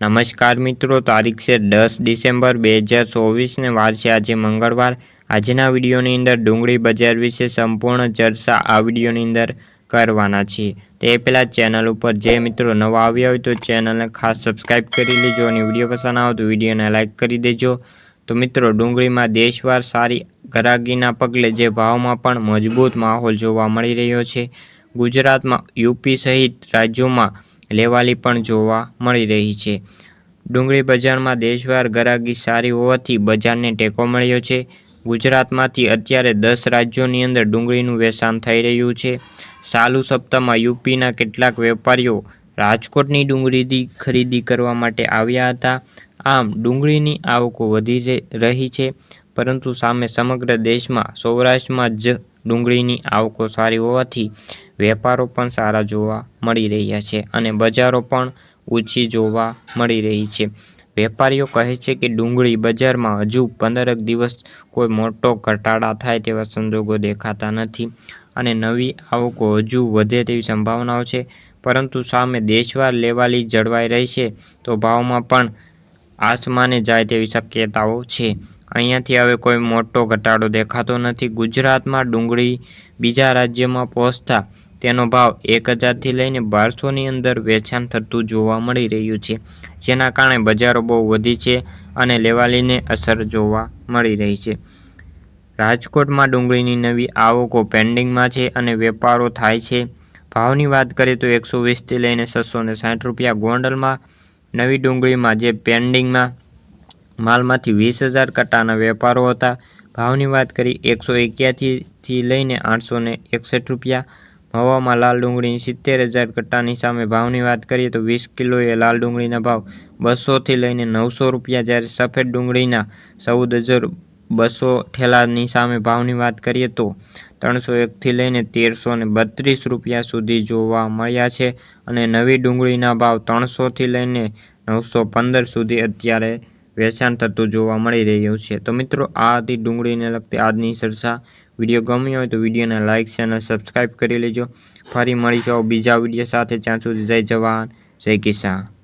નમસ્કાર મિત્રો, તારીખ છે દસ ડિસેમ્બર બે હજાર ચોવીસને વાર છે આજે મંગળવાર. આજના વિડીયોની અંદર ડુંગળી બજાર વિશે સંપૂર્ણ ચર્ચા આ વિડીયોની અંદર કરવાના છીએ. તે પહેલાં ચેનલ ઉપર જે મિત્રો નવા આવ્યા હોય તો ચેનલને ખાસ સબસ્ક્રાઈબ કરી લેજો અને વીડિયો પસંદ આવે તો વિડીયોને લાઇક કરી દેજો. તો મિત્રો, ડુંગળીમાં દેશવાર સારી ગરાગીના પગલે જે ભાવમાં પણ મજબૂત માહોલ જોવા મળી રહ્યો છે. ગુજરાતમાં યુપી સહિત રાજ્યોમાં લેવાલી પણ જોવા મળી રહી છે. ડુંગળી બજારમાં દેશવાર ગરાગી સારી હોવાથી બજારને ટેકો મળ્યો છે. ગુજરાતમાંથી અત્યારે દસ રાજ્યોની અંદર ડુંગળીનું વેચાણ થઈ રહ્યું છે. ચાલુ સપ્તાહમાં યુપીના કેટલાક વેપારીઓ રાજકોટની ડુંગળીની ખરીદી કરવા માટે આવ્યા હતા. આમ, ડુંગળીની આવકો વધી રહી છે, પરંતુ સામે સમગ્ર દેશમાં, સૌરાષ્ટ્રમાં જ ડુંગળીની આવકો સારી હોવાથી વેપારો પણ સારા જોવા મળી રહ્યા છે અને બજારો પણ ઊંચી જોવા મળી રહી છે. વેપારીઓ કહે છે કે ડુંગળી બજારમાં હજુ પંદરક દિવસ કોઈ મોટો ઘટાડા થાય તેવા સંજોગો દેખાતા નથી અને નવી આવકો હજુ વધે તેવી સંભાવનાઓ છે. પરંતુ સામે દેશવાર લેવાલી જળવાઈ રહી છે તો ભાવમાં પણ આસમાને જાય તેવી શક્યતાઓ છે. અહીંયાથી હવે કોઈ મોટો ઘટાડો દેખાતો નથી. ગુજરાતમાં ડુંગળી બીજા રાજ્યમાં પહોંચતા તેનો ભાવ એક હજારથી લઈને બારસોની અંદર વેચાણ થતું જોવા મળી રહ્યું છે, જેના કારણે બજારો બહુ વધી છે અને લેવાલીને અસર જોવા મળી રહી છે. રાજકોટમાં ડુંગળીની નવી આવકો પેન્ડિંગમાં છે અને વેપારો થાય છે. ભાવની વાત કરીએ તો એકસો વીસથી લઈને છસો ને સાઠ રૂપિયા ગોંડલમાં નવી ડુંગળીમાં જે પેન્ડિંગમાં માલમાંથી વીસ હજાર કટ્ટાના વેપારો હતા. ભાવની વાત કરી એકસો એક્યાસીથી લઈને આઠસો એકસઠ રૂપિયા મવામાં લાલ ડુંગળીની સિત્તેર હજાર કટ્ટાની સામે ભાવની વાત કરીએ તો વીસ કિલોએ લાલ ડુંગળીના ભાવ બસોથી લઈને નવસો રૂપિયા જ્યારે સફેદ ડુંગળીના ચૌદ હજાર બસો ઠેલાની સામે ભાવની વાત કરીએ તો ત્રણસો એકથી લઈને તેરસો ને બત્રીસ રૂપિયા સુધી જોવા મળ્યા છે અને નવી ડુંગળીના ભાવ ત્રણસોથી લઈને નવસો પંદર સુધી અત્યારે વેચાણ થતું જોવા મળી રહ્યું છે. તો મિત્રો, આ હતી ડુંગળીને લગતી આજની ચર્ચા. વીડિયો ગમ્યો હોય તો વિડીયોને લાઇક ચેનલ સબસ્ક્રાઈબ કરી લેજો. ફરી મળીશું બીજા વીડિયો સાથે. ત્યાં સુધી જય જવાન, જય કિસાન.